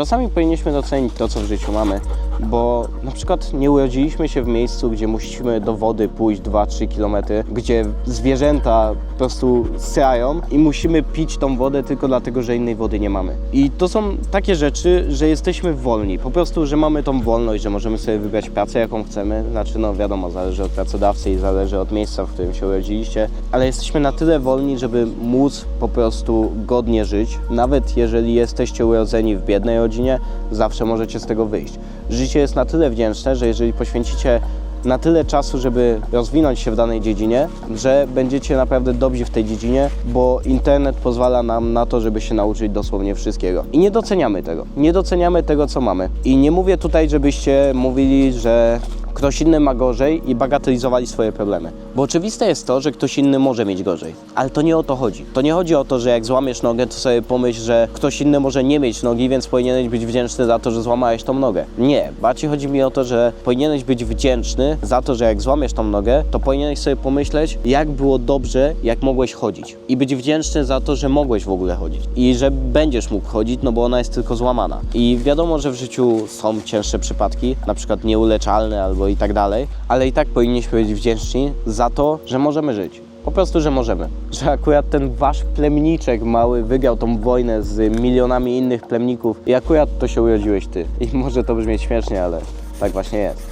Czasami powinniśmy docenić to, co w życiu mamy, bo na przykład nie urodziliśmy się w miejscu, gdzie musimy do wody pójść 2-3 km, gdzie zwierzęta prostu srają i musimy pić tą wodę tylko dlatego, że innej wody nie mamy. I to są takie rzeczy, że jesteśmy wolni. Po prostu, że mamy tą wolność, że możemy sobie wybrać pracę, jaką chcemy. Znaczy, no wiadomo, zależy od pracodawcy i zależy od miejsca, w którym się urodziliście, ale jesteśmy na tyle wolni, żeby móc po prostu godnie żyć. Nawet jeżeli jesteście urodzeni w biednej rodzinie, zawsze możecie z tego wyjść. Życie jest na tyle wdzięczne, że jeżeli poświęcicie na tyle czasu, żeby rozwinąć się w danej dziedzinie, że będziecie naprawdę dobrzy w tej dziedzinie, bo internet pozwala nam na to, żeby się nauczyć dosłownie wszystkiego. I nie doceniamy tego. Nie doceniamy tego, co mamy. I nie mówię tutaj, żebyście mówili, że ktoś inny ma gorzej i bagatelizowali swoje problemy. Bo oczywiste jest to, że ktoś inny może mieć gorzej. Ale to nie o to chodzi. To nie chodzi o to, że jak złamiesz nogę, to sobie pomyśl, że ktoś inny może nie mieć nogi, więc powinieneś być wdzięczny za to, że złamałeś tą nogę. Nie. Bardziej chodzi mi o to, że powinieneś być wdzięczny za to, że jak złamiesz tą nogę, to powinieneś sobie pomyśleć, jak było dobrze, jak mogłeś chodzić. I być wdzięczny za to, że mogłeś w ogóle chodzić. I że będziesz mógł chodzić, no bo ona jest tylko złamana. I wiadomo, że w życiu są cięższe przypadki, na przykład nieuleczalne albo i tak dalej, ale i tak powinniśmy być wdzięczni za to, że możemy żyć. Po prostu, że możemy. Że akurat ten wasz plemniczek mały wygrał tą wojnę z milionami innych plemników i akurat to się urodziłeś ty. I może to brzmieć śmiesznie, ale tak właśnie jest.